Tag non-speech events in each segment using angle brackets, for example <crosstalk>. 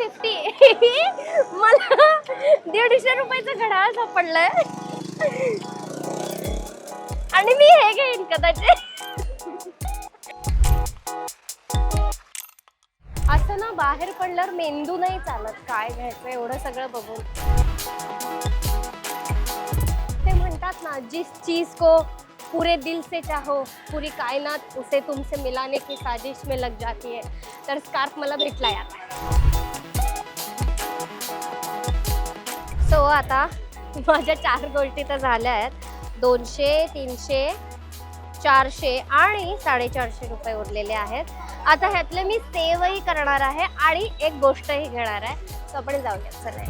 Fifty <laughs> मला दीडशे रुपयाचा घड्याळ सापडलाय. आणि मी हे घेईन कदाचित. असं ना बाहेर पडल्यावर मेंदू नाही चालत. काय घ्यायचं एवढं सगळं बघून. ते म्हणतात ना जिस चीज को पुरे दिल से चाहो पुरी कायनात उसे तुमसे मिलाने की साजिश में लग जाती है. तर स्कार्फ मला भेटला आता सो आता माझ्या चार गोष्टी तर झाल्या आहेत. दोनशे तीनशे चारशे आणि साडेचारशे रुपये उरलेले आहेत. आता ह्यातले मी सेवही करणार आहे आणि एक गोष्टही घेणार आहे. सो आपण जाऊया चला.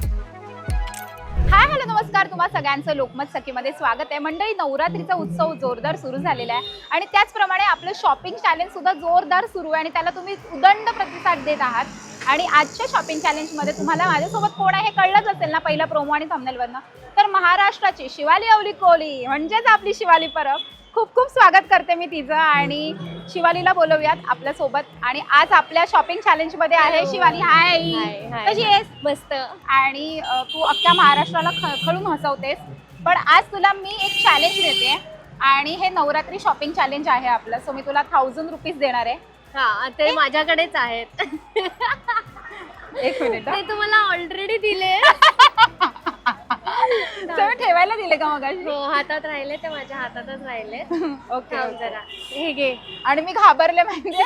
हाय हॅलो नमस्कार. तुम्हा सगळ्यांचं लोकमत सखीमध्ये स्वागत आहे. मंडळी नवरात्रीचा उत्सव जोरदार सुरू झालेला आहे. आणि त्याचप्रमाणे आपलं शॉपिंग चॅलेंज सुद्धा जोरदार सुरू आहे आणि त्याला तुम्ही उदंड प्रतिसाद देत आहात. आणि आजच्या शॉपिंग चॅलेंजमध्ये तुम्हाला माझ्यासोबत कोण आहे हे कळलंच असेल ना पहिला प्रोमो आणि थंबनेलवरनं तर महाराष्ट्राची शिवाली अवली कोहली म्हणजेच आपली शिवाली परब. खूप खूप स्वागत करते मी तिचं आणि शिवालीला बोलवूयात आपल्यासोबत आणि आज आपल्या शॉपिंग चॅलेंजमध्ये आहे. शिवाली. हाय. कशी आहेस? मस्त. आणि अ, तू अख्ख्या महाराष्ट्राला खळखळून हसवतेस. पण आज तुला मी एक चॅलेंज देते. आणि हे नवरात्री शॉपिंग चॅलेंज आहे आपलं. सो मी तुला थाउजंड रुपीज देणार आहे. हा ते माझ्याकडेच आहेत. <laughs> एक मिनिट ते तुम्हाला ऑलरेडी दिले. मी ठेवायला दिले का मग हो हातात राहिले ते माझ्या हातातच राहिले. ओके थांब जरा. हे घे. आणि मी घाबरले माहितीये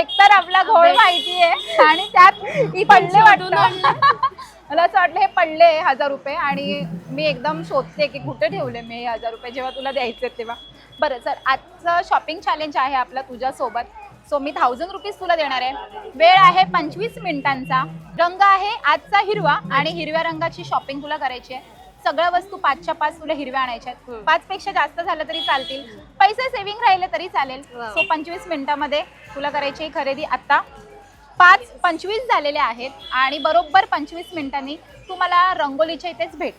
एकतर आपला घोळ. माहितीये आणि त्यात पडले वाटतं. मला असं वाटलं हे पडले हजार रुपये आणि मी एकदम शोधते की कुठे ठेवले मी हे हजार रुपये जेव्हा तुला द्यायचे तेव्हा. बरं सर आजचं शॉपिंग चॅलेंज आहे आपलं तुझ्यासोबत. सो मी थाउजंड रुपीज तुला देणार आहे. वेळ आहे पंचवीस मिनिटांचा. रंग आहे आजचा हिरवा आणि हिरव्या रंगाची शॉपिंग तुला करायची आहे. सगळ्या वस्तू पाचच्या पाच तुला हिरव्या आणायच्या आहेत. पाच पेक्षा जास्त झालं तरी चालतील. पैसे सेव्हिंग राहिले तरी चालेल. सो पंचवीस मिनिटामध्ये तुला करायची ही खरेदी. आता पाच पंचवीस झालेले आहेत आणि बरोबर पंचवीस मिनिटांनी तू मला रंगोलीच्या इथेच भेट.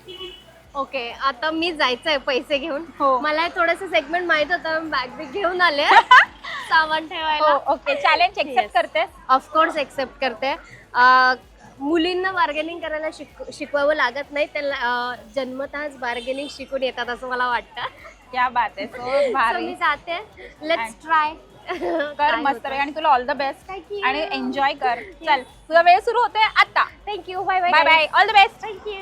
ओके आता मी जायचंय पैसे घेऊन. हो. मला थोडस सेगमेंट माहीत होतं बॅग बिग घेऊन आले. <laughs> सामान ठेवायला. हो ओके. Challenge accept. करतेस? ऑफकोर्स एक्सेप्ट करते. अं, मुलींना बार्गेनिंग करायला शिक शिकवावं लागत नाही. त्याला अं, जन्मतःच बार्गेनिंग शिकून येतात असं मला वाटतं. क्या बात आहे. सो <laughs> So भारी. मी जाते. लेट्स ट्राय <laughs> कर मस्त आणि तुला all the best Thank you. आणि एन्जॉय कर. चल तुझा वेळ सुरू होतोय आता. Thank you bye bye bye all the best thank you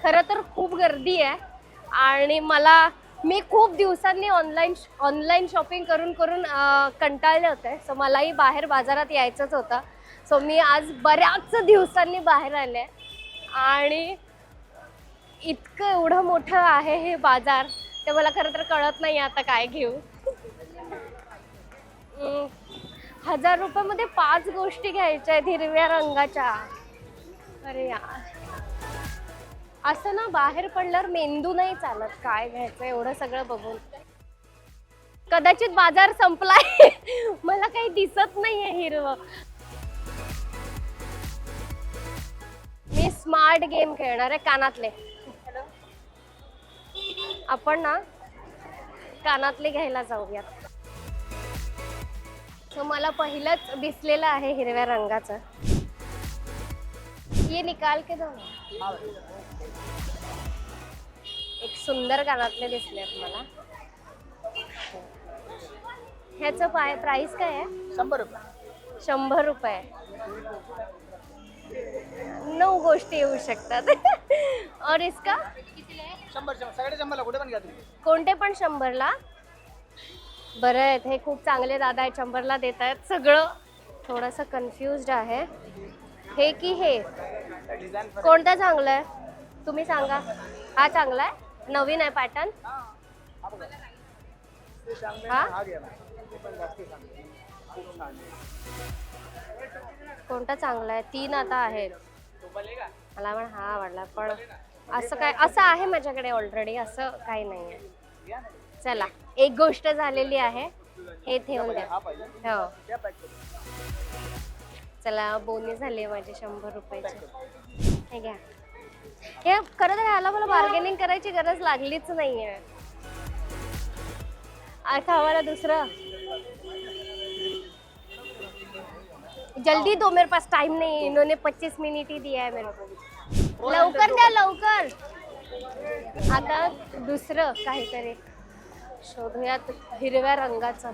खरं तर खूप गर्दी आहे. आणि मला मी खूप दिवसांनी ऑनलाईन ऑनलाईन शॉपिंग करून करून कंटाळले होते. सो मलाही बाहेर बाजारात यायचंच होतं. सो मी आज बऱ्याच दिवसांनी बाहेर आले. आणि इतकं एवढं मोठं आहे हे बाजार ते मला खरं तर कळत नाही आता काय घेऊ. हजार रुपयामध्ये पाच गोष्टी घ्यायच्या आहेत हिरव्या रंगाच्या. अरे यार. असं ना बाहेर पडल्यावर मेंदू नाही चालत. काय घ्यायचं एवढं सगळं बघून. कदाचित बाजार संपलाय. <laughs> मला काही दिसत नाहीये हिरवं. मी स्मार्ट गेम खेळणार आहे कानातले. आपण ना कानातले घ्यायला जाऊयात. मला पहिलंच दिसलेलं आहे हिरव्या रंगाचं. ये निकाल के दो ना. एक सुंदर कानातले दिसले मला. ह्याचं पाय प्राइस काय आहे? शंभर रुपये. शंभर रुपये. नऊ गोष्टी येऊ शकतात. और इसका? शंभर सगळे शंभरला कुठे पण घ्या तुम्ही. कोणते पण शंभरला? बरं आहेत. हे खूप चांगले दादा आहेत. शंभरला देत आहेत. सगळं थोडंसं कन्फ्युज्ड आहे. हे की हे? कोणतं चांगलं आहे? तुम्ही सांगा. हा चांगला आहे? नवीन आहे पॅटर्न हा? कोणता चांगला आहे? तीन आता आहेत. मला पण हा आवडला पण असं काय असं आहे माझ्याकडे ऑलरेडी असं काही नाही आहे. चला एक गोष्ट झालेली आहे. हे ठेवून द्या. हो. चला बोनी झाले माझे शंभर रुपयाची. हे घ्या. हे खरं तर ह्याला मला बार्गेनिंग करायची गरज लागलीच नाहीये. आता मला दुसरं. जल्दी दो मेरे पास टाइम नहीं है इन्होंने 25 मिनिट ही दिया है मेरे को. लवकर द्या लवकर. आता दुसरं काहीतरी. शोधूयात हिरव्या रंगाचं.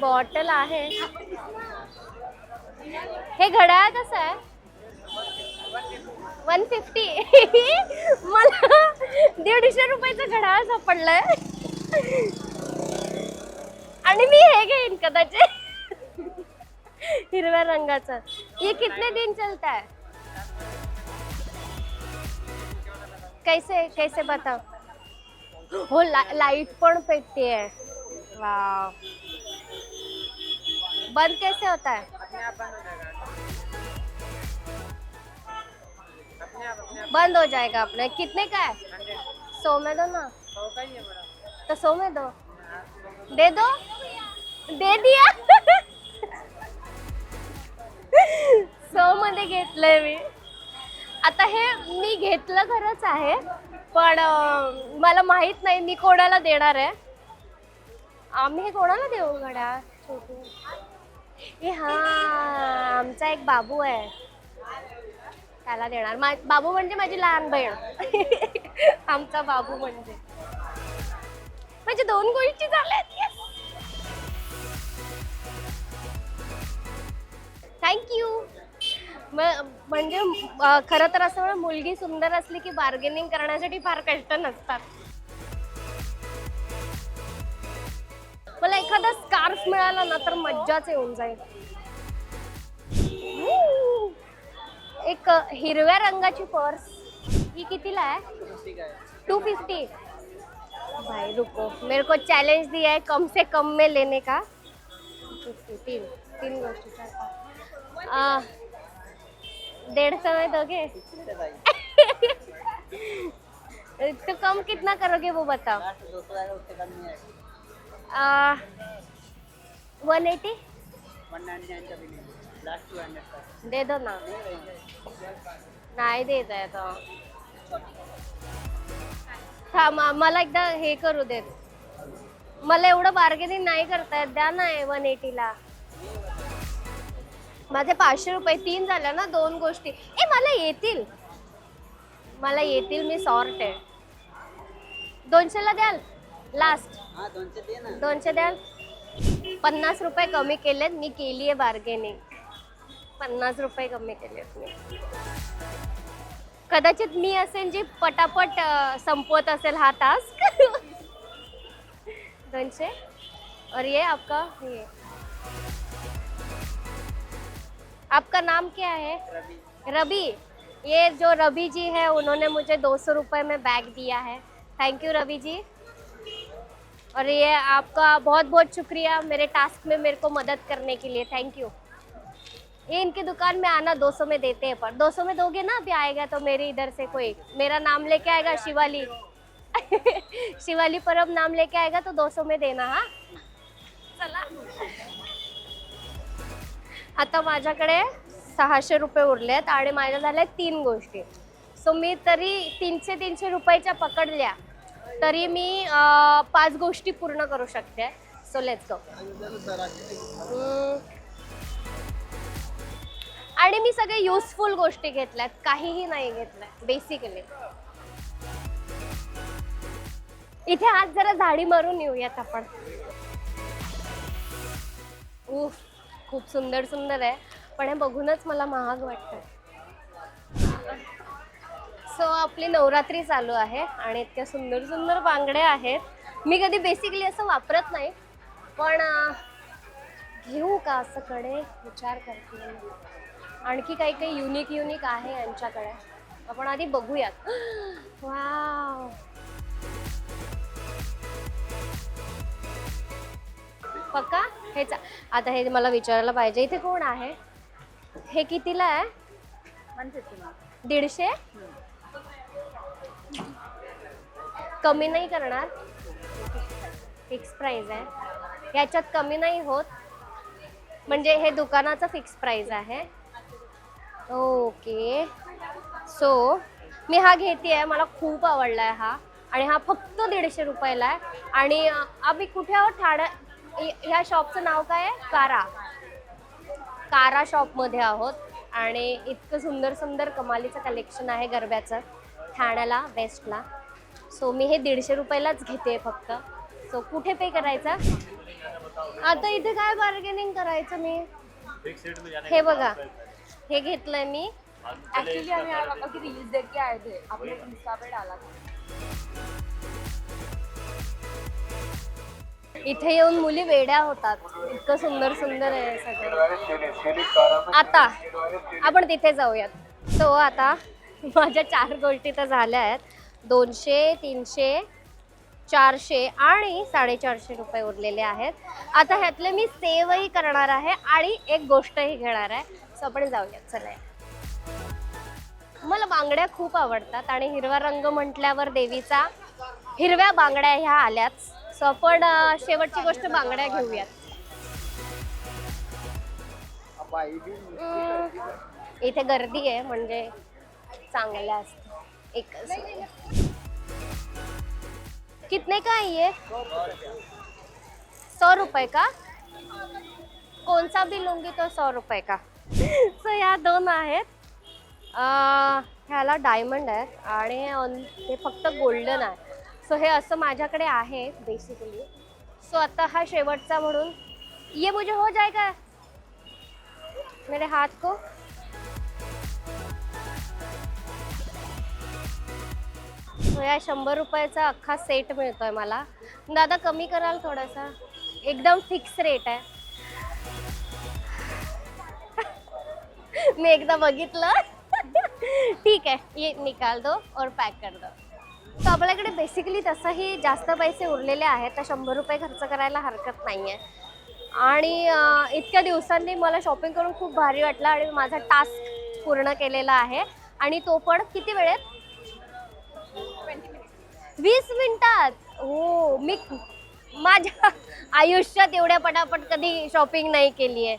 बॉटल आहे. हे घड्याळ कसं आहे? वन फिफ्टी मला दीडशे रुपयाचं घड्याळ सापडलंय. आणि मी हे घेईन कदाचित. हिरव्या रंगाचं. ये कितने दिन चलता है कैसे कैसे बताओ? हो ला, लाइट पण पेटते आहे वाव. बंद कैसे होता है? बंद हो जाएगा अपने। कितने का है? सौ में दो ना। तो सौ में दो। दे दो। दे दिया। सौ मध्ये घेतलंय मी. आता हे मी घेतलं खरंच आहे पण मला माहीत नाही मी कोणाला देणार आहे. आम्ही हे कोणाला देऊ घड्या छोटू? ए हा आमचा एक बाबू आहे. त्याला देणार. मा- बाबू म्हणजे माझी लहान बहीण. <laughs> आमचा बाबू म्हणजे. म्हणजे दोन गोष्टी झाल्या थँक्यू म्हणजे खरं तर असं मुलगी सुंदर असली की बार्गेनिंग करण्यासाठी फार कष्ट नसतात. मला एखादा स्कार्फ मिळाला ना तर मज्जाच येऊन जाईल! एक हिरव्या रंगाची पर्स. ही कितीला आहे? टू फिफ्टी भाई रुको. मेरे को चैलेंज दिया है कम से कम में लेने का. 250, तीन तीन गोष्टी डेढ़ सौ में दोगे? <laughs> तो कम कितना करोगे वो बताओ? वन एटी वन दे दो ना। नाही देत आहे तो. थांब मला एकदा हे करू देत मला एवढं बार्गेनिंग नाही करता द्या ना वन एटीला माझे पाचशे रुपये तीन झाल्या ना दोन गोष्टी. ए मला येतील. मला येतील मी सॉर्ट आहे दोनशेला द्याल? लास्ट हाँ दोनशे द्याल पन्नास रुपये कमी केलेत मी केली आहे बार्गेनिंग पन्नास रुपये कमी केलेत मी. कदाचित मी असेल जी पटापट संपवत असेल हा टास्क <laughs> दोनशे. और ये आपका ये. आपका नाम क्या है? रवि. रवि. ये जो रवि जी है उन्होंने मुझे दो सौ रुपये में बैग दिया है. Thank you Ravi ji. और ये आपका बहुत बहुत शुक्रिया मेरे टास्क में मेरे को मदद करने के लिए थैंक यू ये इनकी दुकान में आना 200 में देते हैं पर 200 में दोगे ना अभी आएगा तो मेरे इधर से कोई मेरा नाम लेके आएगा शिवाली। <laughs> शिवाली परब नाम लेके आएगा तो 200 में देना हा? चला। आता माझ्याकडे सहाशे रुपये उरले आहेत आणि माझ्या झाल्या तीन गोष्टी. सो मी तरी तीनशे तीनशे रुपयाच्या पकडल्या. तरी मी अं, पाच गोष्टी पूर्ण करू शकते. सो लेट्स गो आणि मी सगळे युजफुल गोष्टी घेतल्यात काहीही नाही घेतलंय बेसिकली इथे आज जरा झाडी मारून येऊयात आपण. उफ खूप सुंदर सुंदर आहे. पण हे बघूनच मला महाग वाटतं सो आपली नवरात्री चालू आहे आणि इतक्या सुंदर सुंदर बांगड्या आहेत. मी कधी बेसिकली असं वापरत नाही पण घेऊ का असं कडे विचार करते. आणखी काही काही युनिक युनिक आहे यांच्याकडे. आपण आधी बघूयात. वाव पक्का? हे चा आता हे मला विचारायला पाहिजे. इथे कोण आहे? हे कितीला आहे? दीडशे? कमी नाही करणार. फिक्स प्राइस आहे. याच्यात कमी नाही होत. म्हणजे हे दुकानाचं फिक्स प्राइस आहे. ओके सो मी हा घेते आहे मला खूप आवडला आहे हा. आणि हा फक्त दीडशे रुपयाला आहे. आणि आम्ही कुठे आहोत? ठाण्या ह्या- ह्या शॉपचं नाव काय आहे? कारा. कारा शॉपमध्ये आहोत. आणि इतकं सुंदर सुंदर कमालीचं कलेक्शन आहे गरब्याचं. ठाण्याला वेस्टला सो मी हे दीडशे रुपयालाच घेते फक्त. सो कुठे पे करायचा? आता इथे काय बार्गेनिंग करायचं मी? हे बघा. हे घेतलंय मी. ऍक्च्युली आम्ही आज बघा की रील्स देख के आए थे आपने इंस्टा पे डाला था इथे येऊन मुली वेड्या होतात. इतकं सुंदर सुंदर आहे सगळं. आता आपण तिथे जाऊयात. सो आता माझ्या चार गोष्टी तर झाल्या आहेत. दोनशे तीनशे चारशे आणि साडेचारशे रुपये उरलेले आहेत. आता ह्यातले मी सेवही करणार आहे आणि एक गोष्टही घेणार आहे. सो आपण जाऊयात चला. मला बांगड्या खूप आवडतात आणि हिरवा रंग म्हटल्यावर देवीचा हिरव्या बांगड्या ह्या आल्याच सो आपण शेवटची गोष्ट बांगड्या घेऊयात. इथे गर्दी आहे म्हणजे चांगल्या असतात एक कितने का है ये? सौ रुपए का? कौन सा भी लूंगी तो सौ रुपए का? सो या दोन आहेत. ह्याला डायमंड आहे आणि ऑन- हे फक्त गोल्डन आहे. सो हे असं माझ्याकडे आहे बेसिकली सो आता हा शेवटचा म्हणून. ये मुझे हो जाएगा. मेरे हाथ को. या शंभर रुपयाचा अख्खा सेट मिळतोय मला. दादा कमी कराल थोडासा. एकदम फिक्स रेट आहे. <laughs> मी एकदा बघितलं. <laughs> ठीक आहे. ये निकाल दो और पॅक कर दो. तर आपल्याकडे बेसिकली तसंही जास्त पैसे उरलेले आहेत तर शंभर रुपये खर्च करायला हरकत नाही आहे आणि इतक्या दिवसांनी मला शॉपिंग करून खूप भारी वाटलं आणि माझा टास्क पूर्ण केलेला आहे. आणि तो पण किती वेळेत? वीस मिनिटात? हो मी माझ्या आयुष्यात एवढ्या पटापट कधी शॉपिंग नाही केली आहे.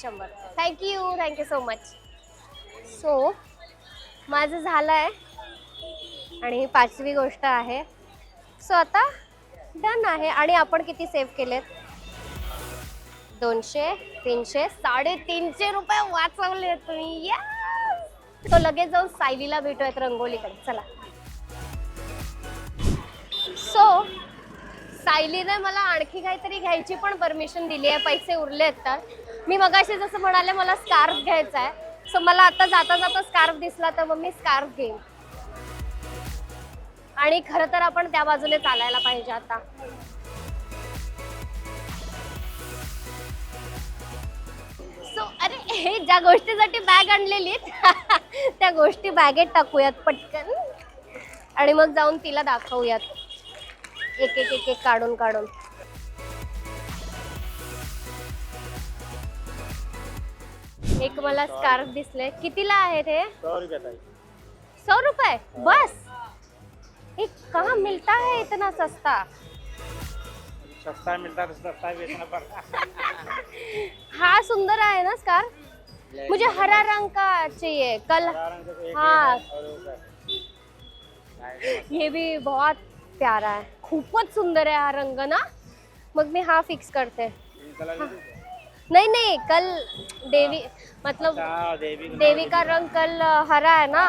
शंभर. Thank you thank you so much so माझं झालं आहे आणि ही पाचवी गोष्ट आहे. सो आता डन आहे. आणि आपण किती सेव्ह केलेत? दोनशे तीनशे साडेतीनशे रुपये वाचवले तुम्ही. या तो लगेच जाऊन सायलीला भेटूयात रंगोलीकडे. चला. सो सायलीने मला आणखी काहीतरी घ्यायची पण परमिशन दिली आहे पैसे उरले आहेत तर. मी मगाशी जसं म्हणाले मला स्कार्फ घ्यायचा आहे. सो मला आता जाता जाता स्कार्फ दिसला तर मग मी स्कार्फ घेईन. आणि खरं तर आपण त्या बाजूने चालायला पाहिजे आता. सो अरे हे ज्या गोष्टीसाठी बॅग आणलेली <laughs> त्या गोष्टी बॅगेत टाकूयात पटकन. आणि मग जाऊन तिला दाखवूयात. एक एक एक एक काढून काढून एक मला स्कार्फ दिसले कितीला आहे ते सौ रुपये बस एक कहाँ मिलता है इतना सस्ता सस्ता मिलता है सस्ता बेचना पड़ता हा सुंदर आहे ना स्कार्फ मुझे हरा रंग का चाहिए कल हाँ ये भी बहुत प्यारा है खूपच सुंदर है हा रंग ना. मग मी हा फिक्स करते. नहीं नहीं कल देवी मतलब देवी का देवी का रंग कल हरा है ना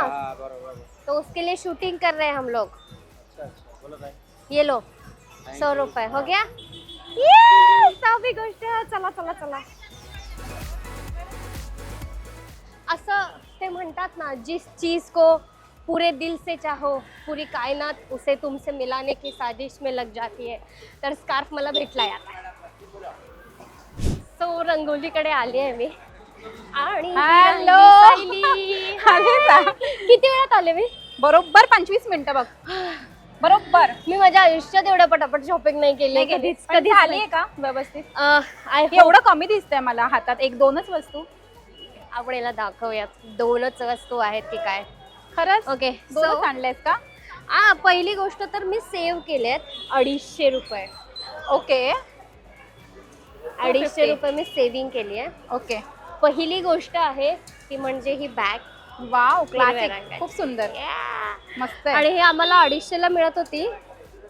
तो उसके लिए शूटिंग कर रहे हैं हम लोग. अच्छा ये लो सौ रुपए हो गया? ये सहावी गोष्ट आहे. चला चला चला। असं ते म्हणतात ना जिस चीज को पूरे दिल से चाहो पूरी कायनात उसे तुमसे मिलाने की साजिश में लग जाती है। तर स्कार्फ मला भेटलाय आता. सो रंगोलीकडे आली आहे मी. आणि. <laughs> आले का? किती वेळात आले मी? बरोबर पंचवीस मिनिटं बघ. बरोबर. मी माझ्या आयुष्यात एवढ्या पटापट शॉपिंग नाही केली कधीच झाली नाही. का? व्यवस्थित? एवढं कमी दिसतंय मला हातात. एक दोनच वस्तू. आपण याला दाखवूयात. दोनच वस्तू आहेत की काय? खरंच? ओके दोनच आणलेस का? आ पहिली गोष्ट तर मी सेव्ह केलेत अडीचशे रुपये. ओके अडीचशे 250. रुपये मी सेव्हिंग केली आहे ओके पहिली गोष्ट आहे ती म्हणजे ही बॅग वाव हिरव्या क्लासिक. खूप सुंदर. मस्त आणि हे आम्हाला अडीचशेला मिळत होती.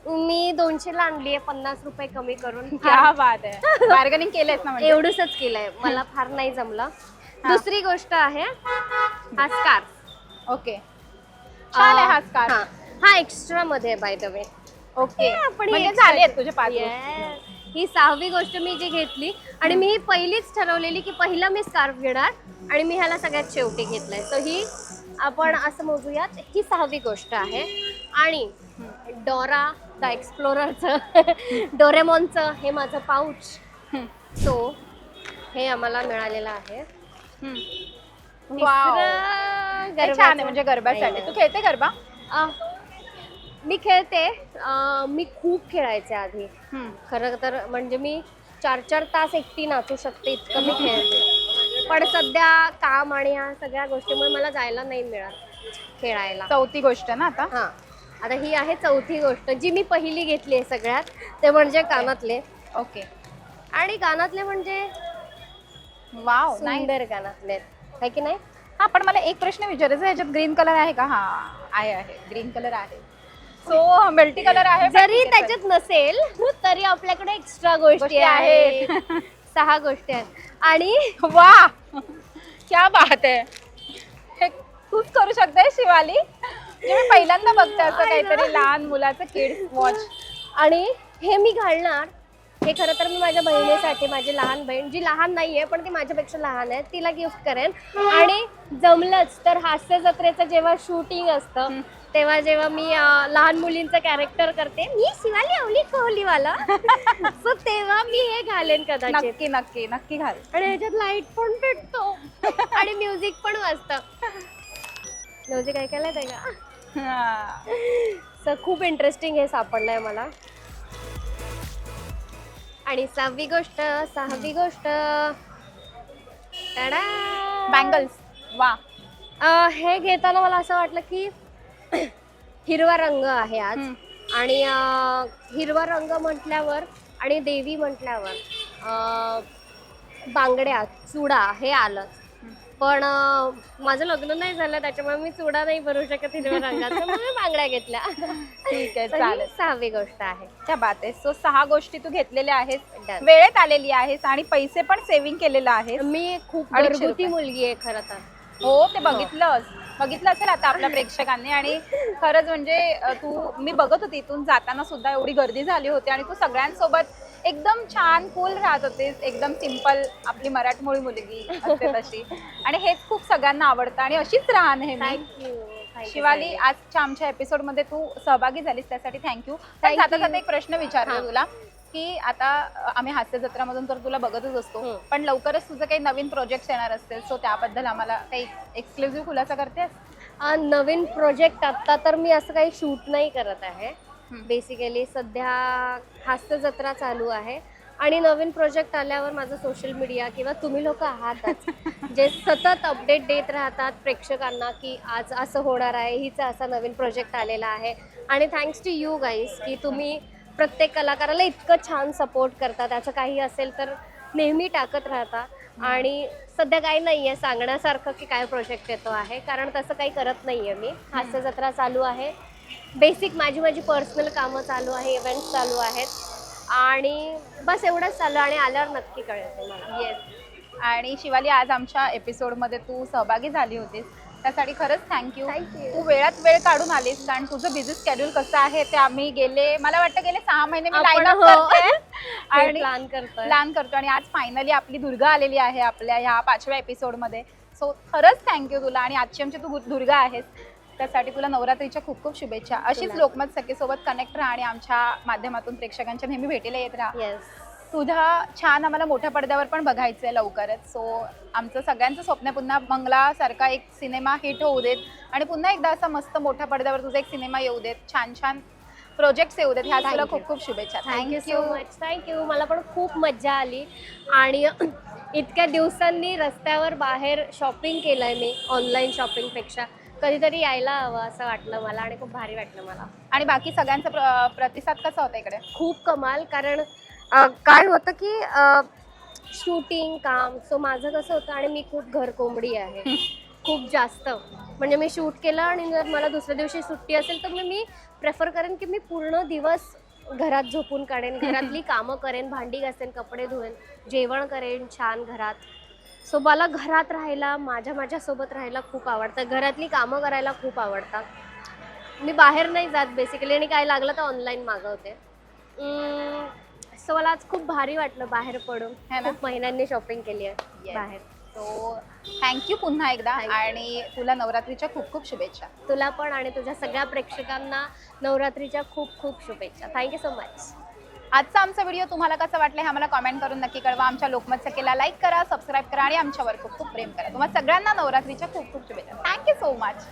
मी दोनशेला आणली आहे पन्नास रुपये कमी करून. क्या बात आहे. बार्गनिंग केलंयस ना म्हणजे? एवढंच केलंय. मला फार नाही जमलं. <laughs> दुसरी गोष्ट आहे हा स्कार्फ ओके छान आहे हा स्कार्फ हा. एक्स्ट्रा मध्ये बाय द वे ओके आपण म्हणजे extra- झाले तुझे पाच ही सहावी गोष्ट मी जी घेतली आणि मी ही पहिलीच ठरवलेली की पहिलं मी स्कार्फ घेणार आणि मी ह्याला सगळ्यात शेवटी घेतलंय. सो ही आपण असं मोजूयात ही सहावी गोष्ट आहे. आणि डोरा द एक्सप्लोररचं <laughs> डोरेमॉनचं हे माझं पाऊच. सो हे आम्ला मिळालेलं आहे. तिसरं हे छान आहे म्हणजे तू खेळते गरबा? अं, मी खेळते. अं, मी खूप खेळायचे आधी. खरं तर म्हणजे मी चार चार तास एकटी नाचू शकते इतकं मी खेळते. पण सध्या काम आणि ह्या सगळ्या गोष्टीमुळे मला जायला नाही मिळत खेळायला. चौथी गोष्ट ना आता? हा. आता ही आहे चौथी गोष्ट जी मी पहिली घेतली आहे सगळ्यात ते म्हणजे कानातले. ओके. आणि कानातले म्हणजे वाव नाही. सुंदर कानातले. आहे की नाही? हा पण मला एक प्रश्न विचारायचा आहे, याच्यात ग्रीन कलर आहे का? हा आहे आहे. ग्रीन कलर आहे. सो मल्टी कलर आहे जरी त्याच्यात नसेल तरी आपल्याकडे एक्स्ट्रा गोष्टी गोष्टी आहेत. आहेत. <laughs> सहा गोष्टी आहेत. आणि. वा! क्या बात आहे. हे तूच करू शकते शिवाली. मी पहिल्यांदा बघते असं <laughs> काहीतरी लहान मुलाचं किड्स वॉच आणि हे मी घालणार हे खरं तर मी माझ्या बहिणीसाठी माझी लहान बहीण जी लहान नाहीये पण ती माझ्यापेक्षा लहान आहे तिला गिफ्ट करेन. आणि जमलंच तर हास्य जत्रेचं जेव्हा शूटिंग असतं तेव्हा जेव्हा मी लहान मुलींचं कॅरेक्टर करते मी शिवाली अवली कोहलीवाला. <laughs> सो तेव्हा मी हे घालेन कदाचित. नक्की नक्की नक्की घाल. आणि ह्याच्यात लाइट पण पेटतो <laughs> आणि म्युझिक पण वाजतं. म्युझिक ऐकायला येतंय का. सर <laughs> खूप इंटरेस्टिंग हे सापडलंय मला. आणि सहावी गोष्ट सहावी गोष्ट. टाडा! बँगल्स वा. अं, हे घेताना मला असं वाटलं की हिरवा रंग आहे आज. हम्म. आणि अं, हिरवा रंग म्हटल्यावर आणि देवी म्हटल्यावर अं, बांगड्या चुडा हे आलंच. पण माझं लग्न नाही झालं त्याच्यामुळे मी चुडा नाही भरू शकत हिरव्या रंगाचा मी बांगड्या घेतल्या. ठीक आहे <laughs> तर ही चालेल. सहावी गोष्ट आहे. त्या बात आहे. सो सहा गोष्टी तू घेतलेल्या आहेस. Done. वेळेत आलेली आहेस आणि पैसे पण सेव्हिंग केलेलं आहेस. मी खूप अडीचशे घरगुती रुपये. मुलगी आहे खरं तर. हो ते बघितलंच बघितलं असेल आता आपल्या प्रेक्षकांनी आणि खरंच म्हणजे अ, तू मी बघत होती इथून जाताना सुद्धा एवढी गर्दी झाली होती आणि तू सगळ्यांसोबत एकदम छान कूल राहत होतीस एकदम सिंपल आपली मराठमोळी मुलगी असते <laughs> तशी आणि हेच खूप सगळ्यांना आवडतं आणि अशीच राहा नेहमी शिवाली आजच्या आमच्या एपिसोडमध्ये तू सहभागी झालीस त्यासाठी थँक्यू जाता. जाता एक प्रश्न विचारतो हा. तुला की आता आम्ही हास्य जत्रामधून तर तुला बघतच असतो. पण लवकरच तुझं काही नवीन प्रोजेक्ट येणार असतील सो त्याबद्दल आम्हाला काही एक्सक्लुझिव्ह खुलासा करतेस नवीन प्रोजेक्ट आता तर मी असं काही शूट नाही करत आहे. बेसिकली सध्या हास्य जत्रा चालू आहे. आणि नवीन प्रोजेक्ट आल्यावर माझं सोशल मीडिया किंवा तुम्ही लोक आहातच. <laughs> जे सतत अपडेट देत राहतात प्रेक्षकांना की आज असं होणार आहे हिचा असा नवीन प्रोजेक्ट आलेला आहे. आणि थँक्स टू यू गाईज की तुम्ही प्रत्येक कलाकाराला इतकं छान सपोर्ट करता त्याचं काही असेल तर नेहमी टाकत राहता. आणि सध्या काही नाही आहे सांगण्यासारखं की काय प्रोजेक्ट येतो आहे. कारण तसं काही करत नाही आहे मी हास्य जत्रा चालू आहे. बेसिक माझी माझी पर्सनल कामं चालू आहे इव्हेंट्स चालू आहेत. आणि बस एवढंच चालू आणि आल्यावर नक्की कळेल तुम्हाला. येस आणि शिवाली आज आमच्या एपिसोडमध्ये तू सहभागी झाली होतीस. त्यासाठी खरंच थँक्यू. तू वेळात वेळ काढून आलीस कारण तुझं बिझी स्केड्यूल कसं आहे ते आम्ही गेले मला वाटतं गेले सहा महिने मी लाईन अप हो. करते. <laughs> <laughs> आणि प्लॅन करतोय. प्लॅन करतो आणि आज फायनली आपली दुर्गा आलेली आहे आपल्या ह्या पाचव्या एपिसोडमध्ये सो खरंच थँक्यू तुला. आणि आजची आमची तू दुर्गा आहेस. त्यासाठी तुला नवरात्रीच्या खूप खूप शुभेच्छा. अशीच तुला. लोकमत सखीसोबत कनेक्ट राहा आणि आमच्या माध्यमातून प्रेक्षकांच्या नेहमी भेटीला येत राहा. येस तुझा छान आम्हाला मोठ्या पडद्यावर पण बघायचं आहे लवकरच. सो आमचं सगळ्यांचं स्वप्न आहे पुन्हा मंगलासारखा एक सिनेमा हिट होऊ देत. आणि पुन्हा एकदा असा मस्त मोठ्या पडद्यावर तुझा एक सिनेमा येऊ देत. छान छान प्रोजेक्ट्स येऊ देत. ह्या Thank तुला you. खूप खूप शुभेच्छा. थँक्यू सो मच थँक्यू मला पण खूप मज्जा आली. आणि <clears throat> इतक्या दिवसांनी रस्त्यावर बाहेर शॉपिंग केलंय मी ऑनलाईन शॉपिंगपेक्षा कधीतरी यायला हवं असं वाटलं मला आणि खूप भारी वाटलं मला. आणि बाकी सगळ्यांचा प्र- प्रतिसाद कसा होता इकडे? खूप कमाल कारण अं, काय होतं की शूटिंग काम सो माझं कसं होतं आणि मी खूप घर कोंबडी आहे खूप जास्त. म्हणजे मी शूट केलं आणि जर मला दुसऱ्या दिवशी सुट्टी असेल तर मग मी प्रेफर करेन की मी पूर्ण दिवस घरात झोपून काढेन घरातली <laughs> कामं करेन भांडी घासेन कपडे धुवेन जेवण करेन छान घरात. सो मला घरात राहायला माझ्या माझ्यासोबत राहायला खूप आवडतं. घरातली कामं करायला खूप आवडतात. मी बाहेर नाही जात बेसिकली आणि काय लागलं तर ऑनलाईन मागवते. सो मला आज खूप भारी वाटलं बाहेर पडून. है ना? खूप महिन्यांनी शॉपिंग केली आहे Yes. बाहेर. सो थँक्यू पुन्हा एकदा Thank you. आणि तुला नवरात्रीच्या खूप खूप शुभेच्छा. तुला पण आणि तुझ्या सगळ्या प्रेक्षकांना नवरात्रीच्या खूप खूप शुभेच्छा. थँक्यू सो मच आजचा आमचा व्हिडिओ तुम्हाला कसा वाटला हे आम्हाला कमेंट करून नक्की कळवा. आमच्या लोकमत सखेला लाईक करा सबस्क्राईब करा आणि आमच्यावर खूप खूप प्रेम करा. तुम्हाला सगळ्यांना नवरात्रीच्या खूप खूप शुभेच्छा. Thank you so much